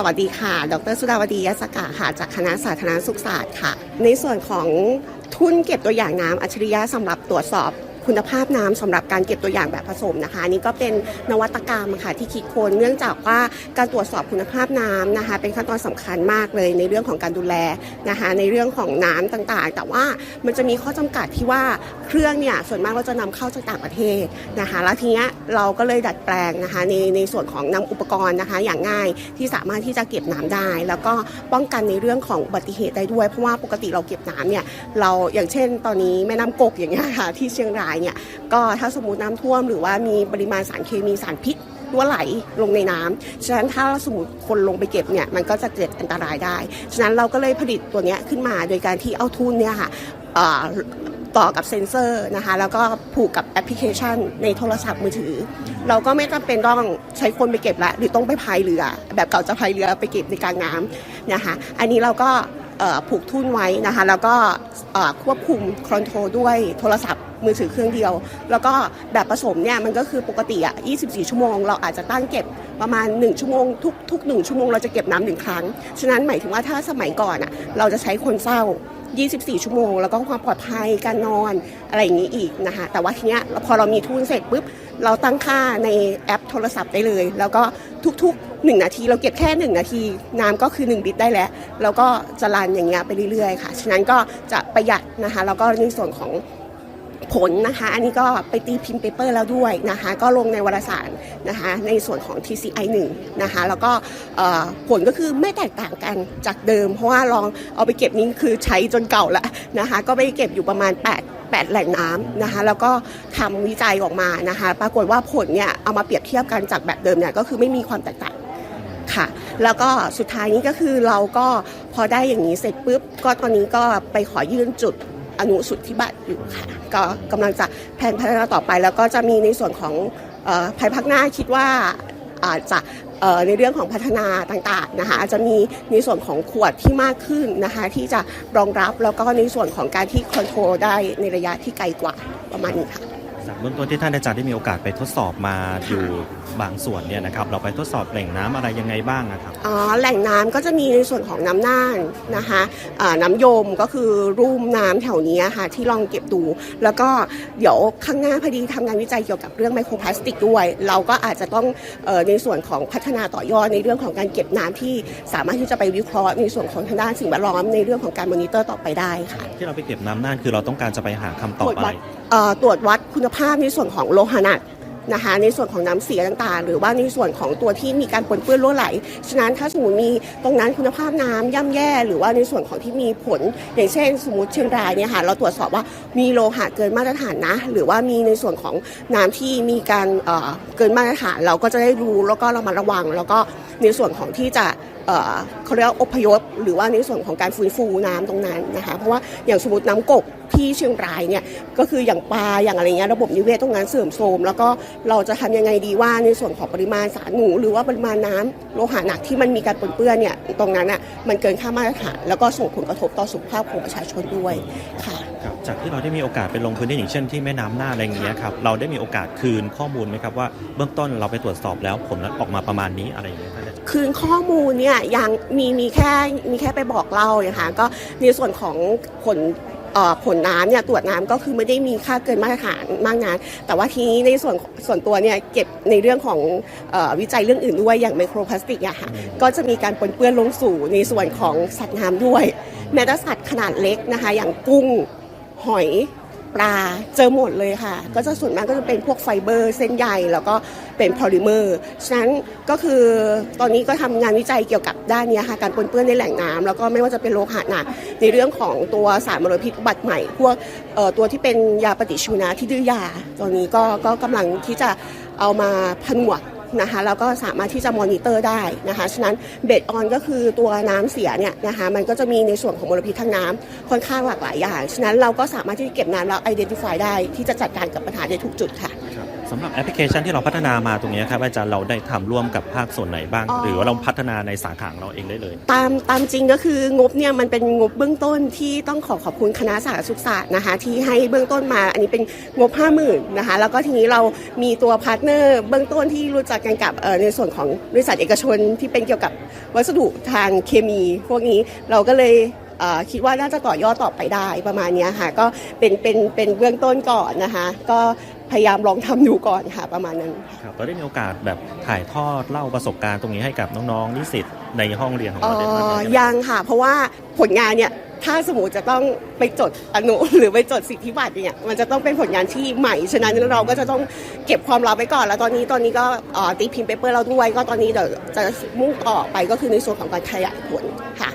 สวัสดีค่ะ ดรสุดาวดียศกาค่ะ จากคณะสาธารณสุขศาสตร์ค่ะ ในส่วนของทุนเก็บตัวอย่างน้ำอัจฉริยะสำหรับตรวจสอบ คุณภาพน้ำสำหรับการเก็บตัวอย่างแบบผสมนะคะนี่ก็เป็นนวัตกรรมค่ะที่คิดค้นเนื่องจากว่าการตรวจสอบคุณภาพน้ำนะคะ เป็นขั้นตอนสำคัญมากเลยในเรื่องของการดูแลนะคะในเรื่องของน้ำต่างๆ แต่ว่ามันจะมีข้อจำกัดที่ว่าเครื่องเนี่ยส่วนมากเราจะนำเข้าจากต่างประเทศนะคะแล้วทีเนี้ยเราก็เลยดัดแปลงนะคะในในส่วนของนำอุปกรณ์นะคะ อย่างง่ายที่สามารถที่จะเก็บน้ำได้ แล้วก็ป้องกันในเรื่องของอุบัติเหตุได้ด้วย เพราะว่าปกติเราเก็บน้ำเนี่ยเราอย่างเช่น ตอนนี้แม่น้ำกกอย่างเงี้ยค่ะที่เชียงรายเนี่ยก็ถ้าสมมติน้ำท่วมหรือว่ามีปริมาณสารเคมีสารพิษรั่วไหลลงในน้ำฉะนั้นถ้าสมมติคนลงไปเก็บเนี่ยมันก็จะเกิดอันตรายได้ ฉะนั้นเราก็เลยผลิตตัวนี้ขึ้นมาโดยการที่เอาทุนเนี่ยค่ะต่อกับเซ็นเซอร์นะคะแล้วก็ผูกกับแอปพลิเคชันในโทรศัพท์มือถือ เราก็ไม่จำเป็นต้องใช้คนไปเก็บละหรือต้องไปพายเรือ แบบเก่าจะพายเรือไปเก็บในกลางน้ำนะคะอันนี้เราก็ผูกทุ่นไว้นะคะแล้วก็ควบคุมคอนโทรลด้วยโทรศัพท์ มือถือเครื่องเดียว แล้วก็แบบผสมเนี่ยมันก็คือปกติอะ 24 ชั่วโมง เราอาจจะตั้งเก็บประมาณ 1 ชั่วโมง ทุกทุก1ชั่วโมงเราจะเก็บน้ำหนึ่งครั้ง ฉะนั้นหมายถึงว่าถ้าสมัยก่อนอะเราจะใช้คนเศร้า 24 ชั่วโมง แล้วก็ความปลอดภัยการนอนอะไรอย่างนี้อีกนะคะ แต่ว่าทีเนี้ยพอเรามีทุนเสร็จปุ๊บเราตั้งค่าในแอปโทรศัพท์ได้เลย แล้วก็ทุกๆ 1 นาที เราเก็บแค่ 1 นาที น้ำก็คือ1ลิตได้แล้ว แล้วก็จะรันอย่างเงี้ยไปเรื่อยๆ ค่ะ ฉะนั้นก็จะประหยัดนะคะ แล้วก็ในส่วนของ ผลนะคะ อันนี้ก็ไปตีพิมพ์เปเปอร์แล้วด้วยนะคะ ก็ลงในวารสารนะคะ ในส่วนของ TCI 1นะคะ แล้วก็ผลก็คือไม่แตกต่างกันจากเดิม เพราะว่าลองเอาไปเก็บนี้คือใช้จนเก่าแล้วนะคะ ก็ไปเก็บอยู่ประมาณ 8 8 แหล่งน้ำนะคะ แล้วก็ทำวิจัยออกมานะคะ ปรากฏว่าผลเนี่ยเอามาเปรียบเทียบกันจากแบบเดิมเนี่ยก็คือไม่มีความแตกต่างค่ะ แล้วก็สุดท้ายนี้ก็คือเราก็พอได้อย่างนี้เสร็จปุ๊บ ก็ตอนนี้ก็ไปขอยื่นจุด อนุสุทธิบัตรอยู่ค่ะ ก็กำลังจะแผนพัฒนาต่อไป แล้วก็จะมีในส่วนของภายภาคหน้าคิดว่าอาจจะในเรื่องของพัฒนาต่างๆนะคะอาจจะมีในส่วนของขวดที่มากขึ้นนะคะที่จะรองรับแล้วก็ในส่วนของการที่คอนโทรลได้ในระยะที่ไกลกว่าประมาณนี้ค่ะ จากเบื้องต้นที่ท่านอาจารย์ได้มีโอกาสไปทดสอบมาอยู่บางส่วนเนี่ยนะครับเราไปทดสอบแหล่งน้ำอะไรยังไงบ้างนะครับอ๋อแหล่งน้ำก็จะมีในส่วนของน้ำน่านนะคะอ่าน้ำยมก็คือรุ่มน้ำแถวนี้ค่ะที่ลองเก็บดู แล้วก็เดี๋ยวข้างหน้าพอดีทำงานวิจัยเกี่ยวกับเรื่องไมโครพลาสติกด้วย เราก็อาจจะต้องเออในส่วนของพัฒนาต่อยอดในเรื่องของการเก็บน้ำที่สามารถที่จะไปวิเคราะห์ในส่วนของทางด้านสิ่งแวดล้อมในเรื่องของการมอนิเตอร์ต่อไปได้ค่ะที่เราไปเก็บน้ำน่านคือเราต้องการจะไปหาคำตตอรบวจอะวัไรดเอ่อตรวจวัดคุณภาพในส่วนของโลหะหนักนะคะในส่วนของน้ำเสียต่างๆ หรือว่าในส่วนของตัวที่มีการปนเปื้อนรั่วไหล ฉะนั้นถ้าสมมติมีตรงนั้นคุณภาพน้ำย่ำแย่หรือว่าในส่วนของที่มีผล อย่างเช่น สมมติเชียงรายเนี่ยค่ะเราตรวจสอบว่ามีโลหะเกินมาตรฐานนะ หรือว่ามีในส่วนของน้ำที่มีการเเกินมาตรฐาน เราก็จะได้รู้แล้วก็เรามาระวังแล้วก็ ในส่วนของที่จะเขาเรียกว่าอพยพ หรือว่าในส่วนของการฟื้นฟูน้ำตรงนั้นนะคะ เพราะว่าอย่างสมมติน้ำกกที่เชียงรายเนี่ยก็คืออย่างปลาอย่างอะไรเงี้ยระบบนิเวศตรงนั้นเสื่อมโทรมแล้วก็เราจะทำยังไงดีว่าในส่วนของปริมาณสารหนูหรือว่าปริมาณน้ำโลหะหนักที่มันมีการปนเปื้อนเนี่ยตรงนั้นอะมันเกินค่ามาตรฐานแล้วก็ส่งผลกระทบต่อสุขภาพของประชาชนด้วยค่ะ จากที่เราได้มีโอกาสไปลงพื้นที่อย่างเช่นที่แม่น้ำหน่านอะไรอย่างเงี้ยครับเราได้มีโอกาสคืนข้อมูลไหมครับว่าเบื้องต้นเราไปตรวจสอบแล้วผลนั้นออกมาประมาณนี้อะไรอย่างเงี้ยท่านอาจารย์ คืนข้อมูลเนี่ยยังมีมีแค่มีแค่ไปบอกเล่านะคะก็ในส่วนของผลเอ่อผลน้ำเนี่ยตรวจน้ำก็คือไม่ได้มีค่าเกินมาตรฐานมากนักแต่ว่าทีนี้ในส่วนส่วนตัวเนี่ยเก็บในเรื่องของเออวิจัยเรื่องอื่นด้วยอย่างไมโครพลาสติกอะค่ะก็จะมีการปนเปื้อนลงสู่ในส่วนของสัตว์น้ำด้วย แม้แต่สัตว์ขนาดเล็กนะคะ อย่างกุ้ง หอยปลาเจอหมดเลยค่ะ ก็จะส่วนมากก็จะเป็นพวกไฟเบอร์เส้นใยแล้วก็เป็นพอลิเมอร์ ฉะนั้นก็คือตอนนี้ก็ทำงานวิจัยเกี่ยวกับด้านนี้ค่ะ การปนเปื้อนในแหล่งน้ำแล้วก็ไม่ว่าจะเป็นโลหะหนักในเรื่องของตัวสารมลพิษอุบัติใหม่ พวกตัวที่เป็นยาปฏิชีวนะที่ดื้อยาตอนนี้ก็ก็กำลังที่จะเอามาผนวก นะคะแล้วก็สามารถที่จะมอนิเตอร์ได้นะคะฉะนั้นเบสออนก็คือตัวน้ำเสียเนี่ยนะคะมันก็จะมีในส่วนของมลพิษทางน้ำค่อนข้างหลากหลายอย่าง ฉะนั้นเราก็สามารถที่จะเก็บน้ำแล้วไอดีนติฟายได้ที่จะจัดการกับปัญหาได้ทุกจุดค่ะครับ สำหรับแอปพลิเคชันที่เราพัฒนามาตรงนี้ครับอาจารย์เราได้ทำร่วมกับภาคส่วนไหนบ้างอ๋อหรือว่าเราพัฒนาในสาขาของเราเองได้เลย ตามตามจริงก็คืองบเนี่ยมันเป็นงบเบื้องต้นที่ต้องขอขอบคุณคณะสาธารณสุขศาสตร์นะคะที่ให้เบื้องต้นมา อันนี้เป็นงบ 5 0,000นะคะแล้วก็ทีนี้เรามีตัวพาร์ทเนอร์เบื้องต้นที่รู้จักกันกับเอ่อในส่วนของบริษัทเอกชนที่เป็นเกี่ยวกับวัสดุทางเคมี พวกนี้เราก็เลยเอ่อคิดว่าน่าจะต่อยอดต่อไปได้ประมาณเนี้ยค่ะก็เป็นเป็นเป็นเบื้องต้นก่อนนะคะ ก็ พยายามลองทำดูก่อนค่ะประมาณนั้นครับเราได้มีโอกาสแบบถ่ายทอดเล่าประสบการณ์ตรงนี้ให้กับน้องๆนิสิตในห้องเรียนของเอ่เราได้บ้างไหมอครับยังค่ะ เพราะว่าผลงานเนี่ยถ้าสมมติจะต้องไปจดอนุหรือไปจดสิทธิบัตรเนี่ยมันจะต้องเป็นผลงานที่ใหม่ ฉะนั้นเราก็จะต้องเก็บความลับไว้ก่อน แล้วตอนนี้ตอนนี้ก็เอ่อตีพิมพ์เปเปอร์เราด้วยก็ตอนนี้เดี๋ยวจะมุ่งต่อไปก็คือในส่วนของการขยายผลค่ะ